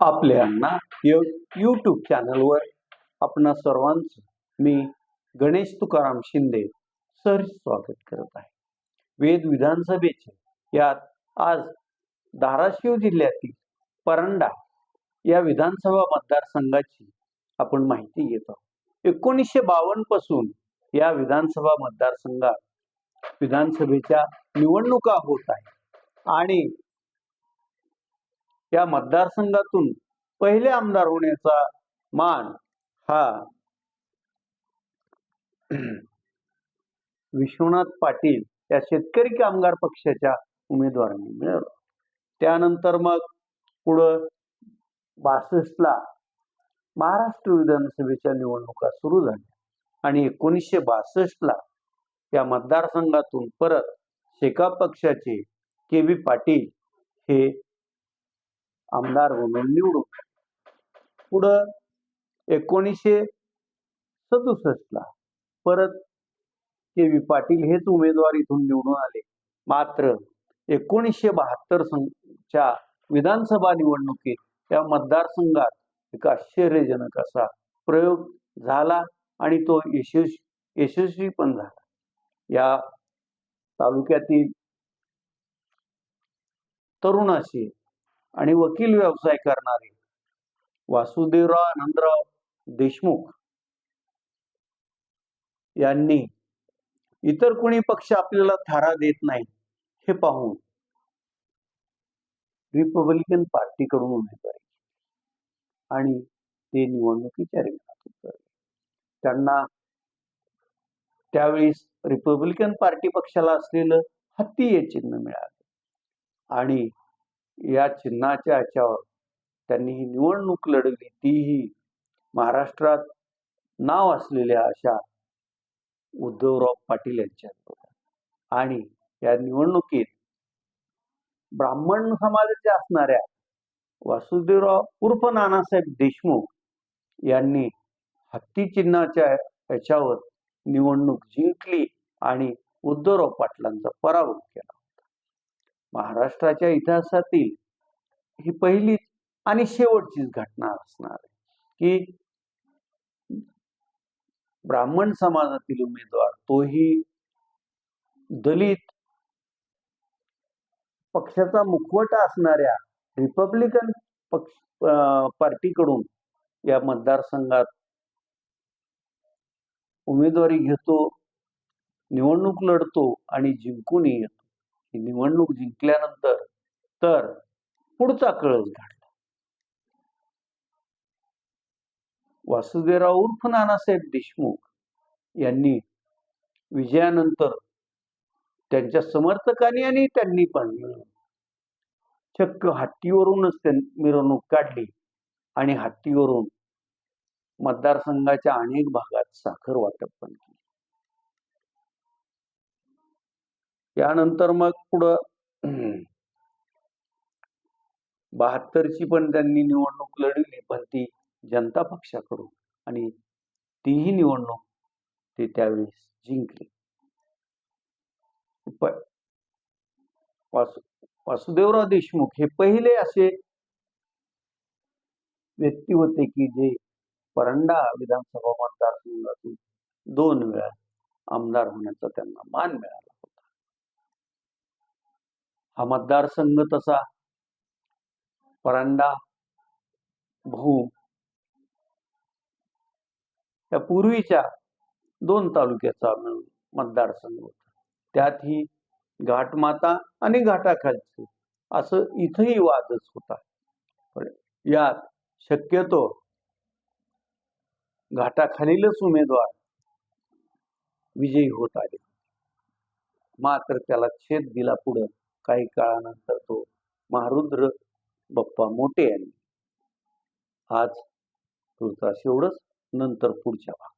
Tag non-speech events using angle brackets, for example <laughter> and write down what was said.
आपल्या यूट्यूब चॅनलवर आपणा सर्वांचं मी गणेश तुकाराम शिंदे सर स्वागत करत आहे. वेद विधानसभेचे यात आज धाराशिव जिल्ह्यातील परंडा या विधानसभा मतदारसंघाची आपण माहिती घेत आहोत. एकोणीसशे बावन्नपासून या विधानसभा मतदारसंघात विधानसभेच्या निवडणुका होत आहेत आणि या मतदारसंघातून पहिले आमदार होण्याचा मान हा <clears throat> विश्वनाथ पाटील या शेतकरी कामगार पक्षाच्या उमेदवारांनी मिळवला. त्यानंतर मग पुढं बासष्टला महाराष्ट्र विधानसभेच्या निवडणुका सुरू झाल्या आणि एकोणीसशे बासष्टला या मतदारसंघातून परत शेका पक्षाचे के व्ही पाटील हे आमदार म्हणून निवडून पुढं एकोणीसशे सदुसष्टला परत के व्ही पाटील हेच उमेदवार इथून निवडून आले. मात्र एकोणीसशे बहात्तर च्या विधानसभा निवडणुकीत या मतदारसंघात एक आश्चर्यजनक असा प्रयोग झाला आणि तो यशस्वी यशस्वी पण झाला. या तालुक्यातील तरुणाशी आणि वकील व्यवसाय करणारे. वासुदेवराव आनंदराव देशमुख यांनी इतर कोणी पक्ष आपल्याला थारा देत नाही हे पाहून रिपब्लिकन पार्टीकडून उमेदवारी आणि ते निवडणुकीच्या रिंगणात उतरले. त्यांना त्यावेळेस रिपब्लिकन पार्टी पक्षाला असलेलं हत्ती हे चिन्ह मिळालं. आणि या चिन्हाच्या ह्याच्यावर त्यांनी ही निवडणूक लढवली. तीही महाराष्ट्रात नाव असलेल्या अशा उद्धवराव पाटील यांच्या आणि या निवडणुकीत ब्राह्मण समाजाच्या असणाऱ्या वासुदेवराव उर्फ नानासाहेब देशमुख यांनी हत्ती चिन्हाच्या याच्यावर निवडणूक जिंकली आणि उद्धवराव पाटलांचा पराभव केला. महाराष्ट्राच्या इतिहासातील ही पहिलीच आणि शेवटचीच घटना असणार आहे. की ब्राह्मण समाजातील उमेदवार तोही दलित पक्षाचा मुखवटा असणाऱ्या रिपब्लिकन पक्ष पार्टीकडून या मतदारसंघात उमेदवारी घेतो निवडणूक लढतो आणि जिंकूनही येतो. ही निवडणूक जिंकल्यानंतर तर पुढचा कळस घडला वासुदेवराव उर्फ नानासाहेब देशमुख यांनी विजयानंतर त्यांच्या समर्थकांनी आणि त्यांनी पण चक्क हत्तीवरूनच त्यांनी मिरवणूक काढली आणि हत्तीवरून मतदारसंघाच्या अनेक भागात साखर वाटप पण केली. यानंतर मग पुढं बहात्तरची पण त्यांनी निवडणूक लढवली पण ती जनता पक्षाकडून आणि तीही निवडणूक ते त्यावेळेस जिंकले. वासु वासुदेवराव देशमुख हे पहिले असे व्यक्ती होते की जे परंडा विधानसभा मतदारसंघातून दोन वेळा आमदार होण्याचा त्यांना मान मिळाला. हा मतदारसंघ तसा परांडा भू या पूर्वीच्या दोन तालुक्याचा मिळून मतदारसंघ होता. त्यातही घाटमाता आणि घाटाखालचे असं इथंही वादच होता. पण यात शक्यतो घाटाखालीलच उमेदवार विजयी होत आले. मात्र त्याला छेद दिला पुढं. काही काळानंतर तो महारुद्र बाप्पा मोठे यांनी आज तुर्तास एवढंच नंतर पुढच्या भागात.